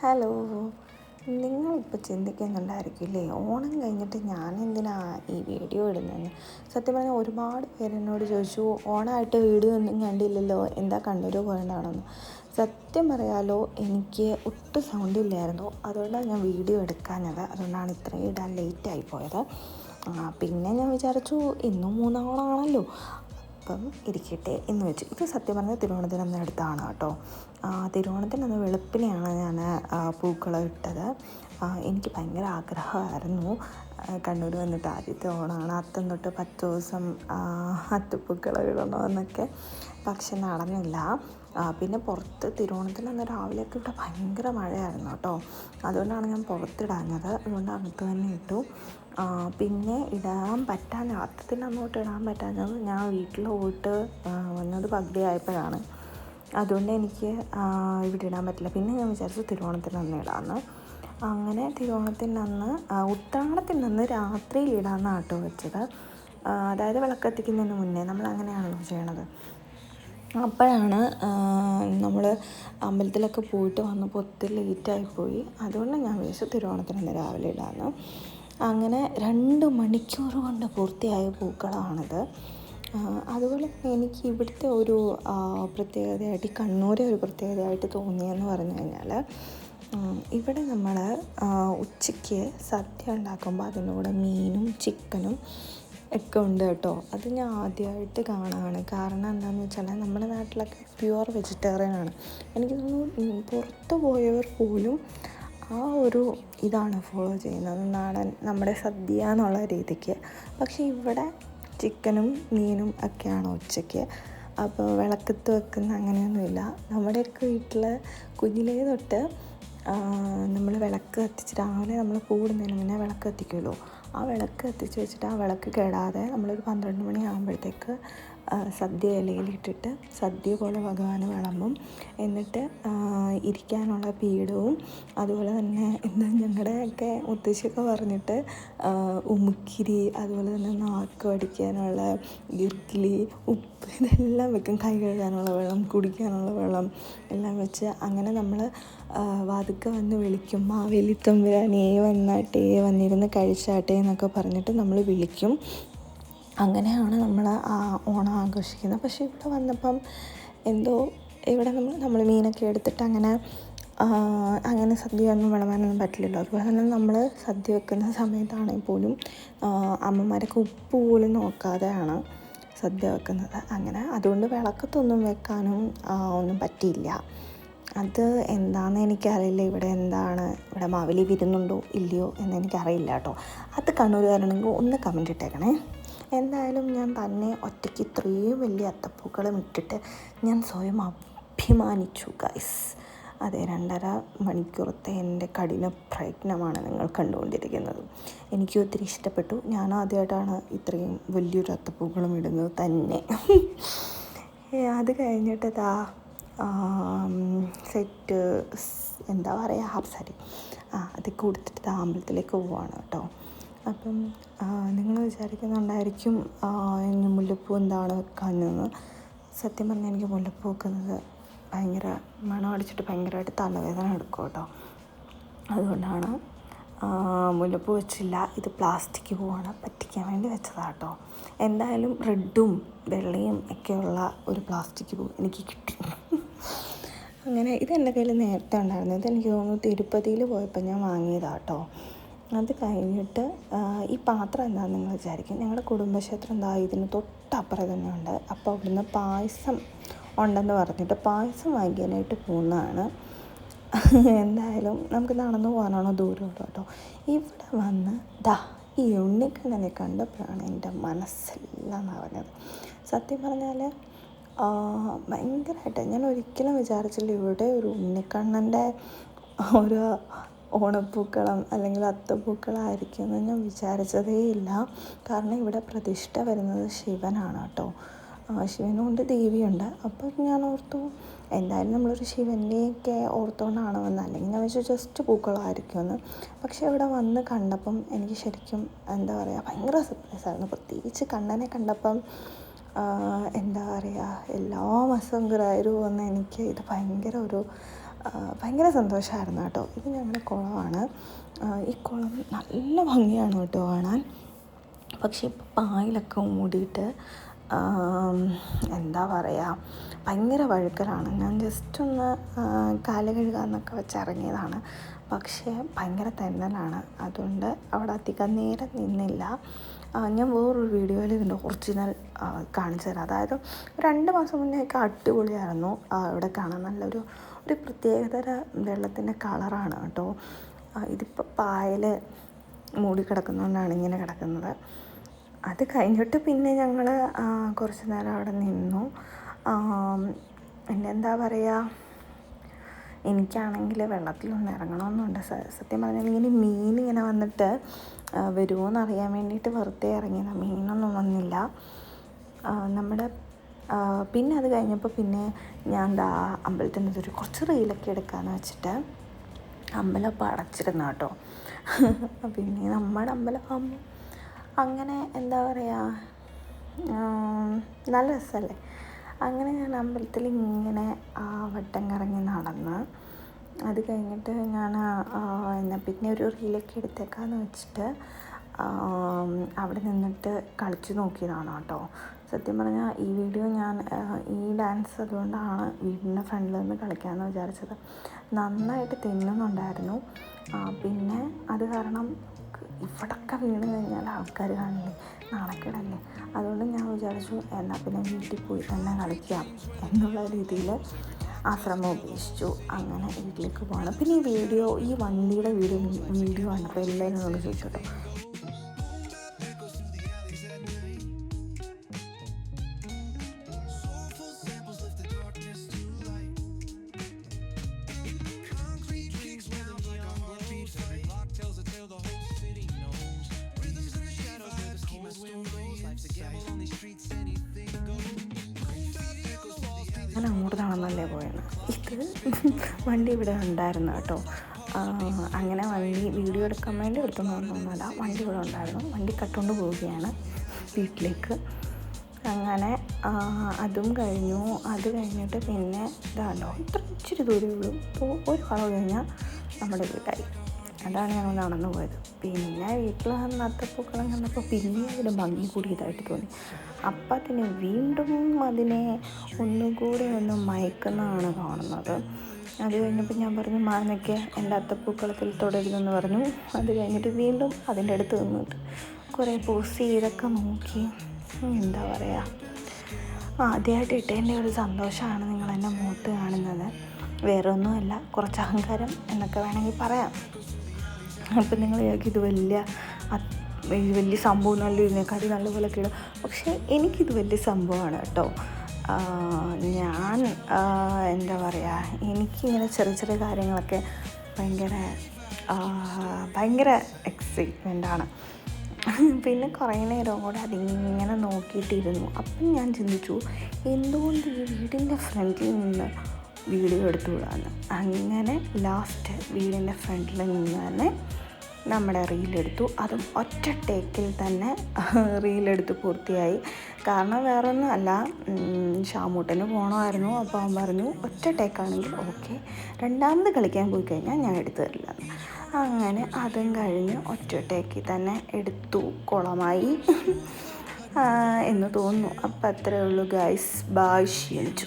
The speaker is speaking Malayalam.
ഹലോ. നിങ്ങൾ നിങ്ങളിപ്പോൾ ചിന്തിക്കുന്നുണ്ടായിരിക്കില്ലേ? ഓണം കഴിഞ്ഞിട്ട് ഞാൻ എന്തിനാ ഈ വീഡിയോ ഇടുന്നതെന്ന്? സത്യം പറഞ്ഞാൽ ഒരുപാട് പേരെന്നോട് ചോദിച്ചു ഓണമായിട്ട് വീഡിയോ ഒന്നും കണ്ടില്ലല്ലോ എന്താ കണ്ണൂർ പോയതാണെന്ന്? സത്യം പറയാലോ എനിക്ക് ഒട്ടും സൗണ്ട് ഇല്ലായിരുന്നു. അതുകൊണ്ടാണ് ഞാൻ വീഡിയോ എടുക്കാഞ്ഞത്. അതുകൊണ്ടാണ് ഇത്രയും ഇടാൻ ആയി പോയത്. പിന്നെ ഞാൻ വിചാരിച്ചു ഇന്നും മൂന്നാളാണല്ലോ അപ്പം ഇരിക്കട്ടെ എന്ന് വെച്ചു. ഇത് സത്യം പറഞ്ഞാൽ തിരുവോണത്തിന് അന്ന് എടുത്താണ് കേട്ടോ. തിരുവോണത്തിന് വെളുപ്പിനെയാണ് ഞാൻ പൂക്കൾ ഇട്ടത്. എനിക്ക് ഭയങ്കര ആഗ്രഹമായിരുന്നു. കണ്ണൂർ വന്നിട്ട് ആദ്യത്തെ ഓണമാണ്. അത്തം തൊട്ട് പത്ത് ദിവസം ആ, അത്തപ്പൂക്കളം ഇടണമെന്നൊക്കെ പക്ഷെ നടന്നില്ല. പിന്നെ പുറത്ത് തിരുവോണത്തിന് അന്ന് രാവിലെയൊക്കെ ഇവിടെ ഭയങ്കര മഴയായിരുന്നു കേട്ടോ. അതുകൊണ്ടാണ് ഞാൻ പുറത്തിടാഞ്ഞത്. അതുകൊണ്ട് അകത്ത് തന്നെ ഇട്ടു. പിന്നെ ഇടാൻ പറ്റാൻ അത്തത്തിന് അങ്ങോട്ട് ഇടാൻ പറ്റാഞ്ഞത് ഞാൻ വീട്ടിൽ പോയിട്ട് വന്നത് പകുതി ആയപ്പോഴാണ്. അതുകൊണ്ട് എനിക്ക് ഇവിടെ ഇടാൻ പറ്റില്ല. പിന്നെ ഞാൻ വിചാരിച്ചു തിരുവോണത്തിന് അന്ന് ഇടാമെന്ന് അങ്ങനെ തിരുവോണത്തിന്റെ അന്ന് ഉത്രാടത്തിന്റെ രാത്രിയിൽ ഇടാമെന്നാണ് വെച്ചത്. അതായത് വിളക്കത്തിക്കുന്നതിന് മുന്നേ നമ്മൾ അങ്ങനെയാണല്ലോ ചെയ്യണത്. അപ്പോഴാണ് നമ്മൾ അമ്പലത്തിലൊക്കെ പോയിട്ട് വന്നപ്പോൾ ഒത്തിരി ലേറ്റായിപ്പോയി അതുകൊണ്ട് ഞാൻ വിചാരിച്ചു തിരുവോണത്തിന് ഇന്ന് രാവിലെ ഇടാമെന്ന് അങ്ങനെ രണ്ട് മണിക്കൂർ കൊണ്ട് പൂർത്തിയായ പൂക്കളാണത്. അതുപോലെ തന്നെ എനിക്ക് ഇവിടുത്തെ ഒരു പ്രത്യേകതയായിട്ട് കണ്ണൂരെ ഒരു പ്രത്യേകതയായിട്ട് തോന്നിയെന്ന് പറഞ്ഞു കഴിഞ്ഞാൽ ഇവിടെ നമ്മൾ ഉച്ചയ്ക്ക് സദ്യ ഉണ്ടാക്കുമ്പോൾ അതിന്റെ കൂടെ മീനും ചിക്കനും ഒക്കെ ഉണ്ട് കേട്ടോ. അത് ഞാൻ ആദ്യമായിട്ട് കാണുകയാണ് കാരണം എന്താണെന്ന് വെച്ചാൽ നമ്മുടെ നാട്ടിലൊക്കെ പ്യുവർ വെജിറ്റേറിയൻ ആണ്. എനിക്ക് തോന്നുന്നു പുറത്ത് പോയവർ പോലും ആ ഒരു ഇതാണ് ഫോളോ ചെയ്യുന്നത്. നാടൻ നമ്മുടെ സദ്യ എന്നുള്ള രീതിക്ക്. പക്ഷേ ഇവിടെ ചിക്കനും മീനും ഒക്കെയാണ് ഉച്ചയ്ക്ക്. അപ്പോൾ വിളക്കത്ത് വെക്കുന്ന അങ്ങനെയൊന്നുമില്ല. നമ്മുടെയൊക്കെ വീട്ടിൽ കുഞ്ഞിലേ തൊട്ട് നമ്മൾ വിളക്ക് കത്തിച്ച് രാവിലെ നമ്മൾ കൂടുന്നതിന് മുന്നേ വിളക്ക് കത്തിക്കുമല്ലോ ആ വിളക്ക് കത്തിച്ച് വെച്ചിട്ട് ആ വിളക്ക് കെടാതെ നമ്മളൊരു പന്ത്രണ്ട് മണി ആകുമ്പോഴത്തേക്ക് സദ്യ ഇലയിലിട്ടിട്ട് സദ്യ പോലെ ഭഗവാന് വിളമ്പും. എന്നിട്ട് ഇരിക്കാനുള്ള പീഠവും. അതുപോലെ തന്നെ എന്താ ഞങ്ങളുടെയൊക്കെ മുത്തശ്ശിയൊക്കെ പറഞ്ഞിട്ട് ഉമുക്കിരി അതുപോലെ തന്നെ നാക്ക് അടിക്കാനുള്ള ഇഡ്ഡലി ഉപ്പ് ഇതെല്ലാം വെക്കും. കൈ കഴുകാനുള്ള വെള്ളം കുടിക്കാനുള്ള വെള്ളം എല്ലാം വെച്ച് അങ്ങനെ നമ്മൾ വാതുക്ക വന്ന് വിളിക്കും. മാവേലി തമ്പുരാനേ വന്നാട്ടേ വന്നിരുന്ന് കഴിച്ചാട്ടേ എന്നൊക്കെ പറഞ്ഞിട്ട് നമ്മൾ വിളിക്കും. അങ്ങനെയാണ് നമ്മൾ ആ ഓണം ആഘോഷിക്കുന്നത്. പക്ഷേ ഇവിടെ വന്നപ്പം എന്തോ ഇവിടെ നമ്മൾ നമ്മൾ മീനൊക്കെ എടുത്തിട്ട് അങ്ങനെ അങ്ങനെ സദ്യ ഒന്നും വിളമ്പാനൊന്നും പറ്റില്ലല്ലോ. അതുപോലെ തന്നെ നമ്മൾ സദ്യ വെക്കുന്ന സമയത്താണെങ്കിൽ പോലും അമ്മമാരൊക്കെ ഉപ്പ് പോലും നോക്കാതെയാണ് സദ്യ വെക്കുന്നത്. അങ്ങനെ അതുകൊണ്ട് വിളക്കത്തൊന്നും വെക്കാനും ഒന്നും പറ്റിയില്ല. അത് എന്താണെന്ന് എനിക്കറിയില്ല. ഇവിടെ എന്താണ് ഇവിടെ മാവേലി വിരുന്നുണ്ടോ ഇല്ലയോ എന്ന് എനിക്കറിയില്ല കേട്ടോ. അത് കണ്ണൂരുകാരാണെങ്കിൽ ഒന്ന് കമന്റ് ഇട്ടേക്കണേ. എന്തായാലും ഞാൻ തന്നെ ഒറ്റയ്ക്ക് ഇത്രയും വലിയ അത്തപ്പൂക്കളും ഇട്ടിട്ട് ഞാൻ സ്വയം അഭിമാനിച്ചു ഗൈസ് അതെ രണ്ടര മണിക്കൂറത്തെ എന്റെ കഠിന പ്രയത്നമാണ് നിങ്ങൾ കണ്ടുകൊണ്ടിരിക്കുന്നത്. എനിക്ക് ഒത്തിരി ഇഷ്ടപ്പെട്ടു. ഞാൻ ആദ്യമായിട്ടാണ് ഇത്രയും വലിയൊരു അത്തപ്പൂക്കളും ഇടുന്നത് തന്നെ. അത് കഴിഞ്ഞിട്ട് ഇതാ സെറ്റ് എന്താ പറയുക ഹാഫ് സാരി ആ അത് കൊടുത്തിട്ട് അമ്പലത്തിലേക്ക് പോവാണ് കേട്ടോ. അപ്പം നിങ്ങൾ വിചാരിക്കുന്നുണ്ടായിരിക്കും മുല്ലപ്പൂ എന്താണ് വെക്കാനെന്ന് സത്യം പറഞ്ഞാൽ എനിക്ക് മുല്ലപ്പൂ വെക്കുന്നത് ഭയങ്കര മണം അടിച്ചിട്ട് ഭയങ്കരമായിട്ട് തലവേദന എടുക്കും കേട്ടോ. അതുകൊണ്ടാണ് മുല്ലപ്പൂ വെച്ചില്ല. ഇത് പ്ലാസ്റ്റിക് പൂവാണ്. പറ്റിക്കാൻ വേണ്ടി വെച്ചതാണ് കേട്ടോ. എന്തായാലും റെഡും വെള്ളയും ഒക്കെയുള്ള ഒരു പ്ലാസ്റ്റിക് പൂ എനിക്ക് കിട്ടി. അങ്ങനെ ഇത് എന്റെ കയ്യിൽ നേരത്തെ ഉണ്ടായിരുന്നു. ഇത് എനിക്ക് തോന്നുന്നു തിരുപ്പതിയിൽ പോയപ്പോൾ ഞാൻ വാങ്ങിയതാണ് കേട്ടോ. അത് കഴിഞ്ഞിട്ട് ഈ പാത്രം എന്താണെന്ന് നിങ്ങൾ വിചാരിക്കും. ഞങ്ങളുടെ കുടുംബക്ഷേത്രം എന്താ ഇതിന് തൊട്ടപ്പുറം തന്നെ ഉണ്ട്. അപ്പോൾ അവിടുന്ന് പായസം ഉണ്ടെന്ന് പറഞ്ഞിട്ട് പായസം വാങ്ങിക്കാനായിട്ട് പോകുന്നതാണ് എന്തായാലും നമുക്ക് നടന്നു പോകാനാണോ ദൂരമുള്ളൂ കേട്ടോ. ഇവിടെ വന്ന് ദാ ഈ ഉണ്ണിക്കണ്ണനെ കണ്ടപ്പോഴാണ് എന്റെ മനസ്സെല്ലാം നിറഞ്ഞത്. സത്യം പറഞ്ഞാൽ ഭയങ്കരമായിട്ട് ഞാൻ ഒരിക്കലും വിചാരിച്ചില്ല ഇവിടെ ഒരു ഉണ്ണിക്കണ്ണന്റെ ഒരു ഓണപ്പൂക്കളം അല്ലെങ്കിൽ അത്തപ്പൂക്കളായിരിക്കും എന്ന് ഞാൻ വിചാരിച്ചതേ ഇല്ല കാരണം ഇവിടെ പ്രതിഷ്ഠ വരുന്നത് ശിവനാണ് കേട്ടോ. ആ, ശിവനുണ്ട് ദേവിയുണ്ട്. അപ്പോൾ ഞാൻ ഓർത്തു എന്തായാലും നമ്മളൊരു ശിവന്റെയൊക്കെ ഓർത്തുകൊണ്ടാണ് വന്നത് അല്ലെങ്കിൽ ഞാൻ വെച്ചാൽ ജസ്റ്റ് പൂക്കളായിരിക്കുമെന്ന്. പക്ഷെ ഇവിടെ വന്ന് കണ്ടപ്പം എനിക്ക് ശരിക്കും എന്താ പറയുക ഭയങ്കര സർപ്രൈസ് ആയിരുന്നു. പ്രത്യേകിച്ച് കണ്ണനെ കണ്ടപ്പം എന്താ പറയുക എല്ലാ മാസവും ഗുരുവായൂർ എനിക്ക് ഇത് ഭയങ്കര ഒരു ഭയങ്കര സന്തോഷമായിരുന്നു കേട്ടോ. ഇത് ഞങ്ങളുടെ കുളമാണ്. ഈ കുളം നല്ല ഭംഗിയാണ് കേട്ടോ കാണാൻ. പക്ഷേ ഇപ്പോൾ പായലൊക്കെ മൂടിയിട്ട് എന്താ പറയുക ഭയങ്കര വഴുക്കലാണ്. ഞാൻ ജസ്റ്റ് ഒന്ന് കാൽ കഴുകാമെന്നൊക്കെ വെച്ചിറങ്ങിയതാണ്. പക്ഷേ ഭയങ്കര തെന്നലാണ്. അതുകൊണ്ട് അവിടെ അധികം നേരം നിന്നില്ല. ഞാൻ വേറൊരു വീഡിയോയിൽ ഇതിന്റെ ഒറിജിനൽ കാണിച്ചു തരാം. അതായത് രണ്ട് മാസം മുന്നേ ഒക്കെ അടിപൊളിയായിരുന്നു. ഇവിടെ കാണാൻ നല്ലൊരു ഒരു പ്രത്യേകതര വെള്ളത്തിന്റെ കളറാണ് കേട്ടോ. ഇതിപ്പോൾ പായൽ മൂടിക്കിടക്കുന്നതുകൊണ്ടാണ് ഇങ്ങനെ കിടക്കുന്നത്. അത് കഴിഞ്ഞിട്ട് പിന്നെ ഞങ്ങൾ കുറച്ച് നേരം അവിടെ നിന്നു. പിന്നെ എന്താ പറയുക എനിക്കാണെങ്കിൽ വെള്ളത്തിലൊന്ന് ഇറങ്ങണമെന്നുണ്ട്. സത്യം പറഞ്ഞാൽ ഇങ്ങനെ മീൻ ഇങ്ങനെ വന്നിട്ട് വരുമോ എന്നറിയാൻ വേണ്ടിയിട്ട് വെറുതെ ഇറങ്ങിയതാണ് മീനൊന്നും വന്നില്ല. നമ്മുടെ പിന്നെ അത് കഴിഞ്ഞപ്പോൾ പിന്നെ ഞാൻ ദാ അമ്പലത്തിന്റെ ഒരു കുറച്ച് റീലൊക്കെ എടുക്കാമെന്ന് വെച്ചിട്ട് അമ്പലം അപ്പോൾ അടച്ചിരുന്നു കേട്ടോ. പിന്നെ നമ്മുടെ അമ്പലം അങ്ങനെ എന്താ പറയുക നല്ല രസമല്ലേ? അങ്ങനെ ഞാൻ അമ്പലത്തിൽ ഇങ്ങനെ വട്ടം കറങ്ങി നടന്ന് അത് കഴിഞ്ഞിട്ട് ഞാൻ എന്നാൽ പിന്നെ ഒരു റീലൊക്കെ എടുത്തേക്കാന്ന് വെച്ചിട്ട് അവിടെ നിന്നിട്ട് കളിച്ചു നോക്കിയതാണ് കേട്ടോ. സത്യം പറഞ്ഞാൽ ഈ വീഡിയോ ഞാൻ ഈ ഡാൻസ് അതുകൊണ്ടാണ് വീടിന്റെ ഫ്രണ്ടിൽ നിന്ന് കളിക്കാമെന്ന് വിചാരിച്ചത്. നന്നായിട്ട് തിന്നുന്നുണ്ടായിരുന്നു. പിന്നെ അത് കാരണം ഇവിടൊക്കെ വീണ് കഴിഞ്ഞാൽ ആൾക്കാർ കാണില്ലേ നാണക്കേടല്ലേ? അതുകൊണ്ട് ഞാൻ വിചാരിച്ചു എന്നാൽ പിന്നെ വീട്ടിൽ പോയി തന്നെ കളിക്കാം എന്നുള്ള രീതിയിൽ ആ ശ്രമം ഉപേക്ഷിച്ചു. അങ്ങനെ വീട്ടിലേക്ക് പോകണം. പിന്നെ ഈ വീഡിയോ ഈ വണ്ടിയുടെ വീഡിയോ വീഡിയോ ആണ് അപ്പോൾ എല്ലാവരും നിങ്ങൾ ചോദിച്ചു ഞാൻ അങ്ങോട്ട് നടന്നല്ലേ പോയത്? ഇത് വണ്ടി ഇവിടെ ഉണ്ടായിരുന്നു കേട്ടോ. അങ്ങനെ വണ്ടി വീഡിയോ എടുക്കാൻ വേണ്ടി എടുത്തുകൊണ്ട് വന്നൊന്നുമല്ല വണ്ടി ഇവിടെ ഉണ്ടായിരുന്നു. വണ്ടി കട്ടുകൊണ്ട് പോവുകയാണ് വീട്ടിലേക്ക്. അങ്ങനെ അതും കഴിഞ്ഞു. അത് കഴിഞ്ഞിട്ട് പിന്നെ ഇതാണല്ലോ ഇത്ര ഇച്ചിരി ദൂരമേ ഇപ്പോൾ ഒരു കളവ് കഴിഞ്ഞാൽ നമ്മുടെ വീട്ടായി അതാണ് ഞങ്ങൾ നടന്നു പോയത്. പിന്നെ വീട്ടിൽ നത്തപ്പൂക്കളം കണ്ടപ്പോൾ പിന്നെ അതിന്റെ ഭംഗി കൂടിയതായിട്ട് തോന്നി. അപ്പം തന്നെ വീണ്ടും അതിനെ ഒന്നുകൂടി ഒന്ന് മയക്കുന്നതാണ് കാണുന്നത്. അത് കഴിഞ്ഞപ്പോൾ ഞാൻ പറഞ്ഞു മാനൊക്കെ എന്റെ അത്തപ്പൂക്കളത്തിൽ തുടരുതെന്ന് പറഞ്ഞു. അത് കഴിഞ്ഞിട്ട് വീണ്ടും അതിന്റെ അടുത്ത് നിന്നിട്ട് കുറേ പോസ്റ്റ് ചെയ്തൊക്കെ നോക്കി. എന്താ പറയുക ആദ്യമായിട്ട് ഇട്ടതിന്റെ ഒരു സന്തോഷമാണ് നിങ്ങൾ എന്റെ മുഖത്ത് കാണുന്നത്. വേറൊന്നുമല്ല കുറച്ച് അഹങ്കാരം എന്നൊക്കെ വേണമെങ്കിൽ പറയാം. അപ്പം നിങ്ങൾ വിചാരിക്കും ഇത് വലിയ വലിയ സംഭവം നല്ല ഇതിനെക്കാട്ടി നല്ലപോലെ കിടും പക്ഷേ എനിക്കിത് വലിയ സംഭവമാണ് കേട്ടോ. ഞാൻ എന്താ പറയുക എനിക്കിങ്ങനെ ചെറിയ ചെറിയ കാര്യങ്ങളൊക്കെ ഭയങ്കര ഭയങ്കര എക്സൈറ്റ്മെന്റാണ് പിന്നെ കുറേ നേരം കൂടെ അതിങ്ങനെ നോക്കിയിട്ടിരുന്നു. അപ്പം ഞാൻ ചിന്തിച്ചു എന്തുകൊണ്ട് ഈ വീടിന്റെ ഫ്രണ്ടിൽ നിന്ന് വീഡിയോ എടുത്തു വിടാമെന്ന് അങ്ങനെ ലാസ്റ്റ് വീടിന്റെ ഫ്രണ്ടിൽ നിന്ന് തന്നെ നമ്മുടെ റീലെടുത്തു അതും ഒറ്റ ടേക്കിൽ തന്നെ റീലെടുത്ത് പൂർത്തിയായി. കാരണം വേറെ ഒന്നും അല്ല ഷാമൂട്ടന് പോകണമായിരുന്നു അപ്പോൾ അവൻ പറഞ്ഞു ഒറ്റ ടേക്കാണെങ്കിൽ ഓക്കെ രണ്ടാമത് കളിക്കാൻ പോയി കഴിഞ്ഞാൽ ഞാൻ എടുത്തു തരില്ല അങ്ങനെ അതും കഴിഞ്ഞ് ഒറ്റ ടേക്കിൽ തന്നെ എടുത്തു. കുളമായി. എന്ന് തോന്നുന്നു. അപ്പം അത്രയേ ഉള്ളൂ ഗൈസ് ബായ് ക്ഷീണിച്ചു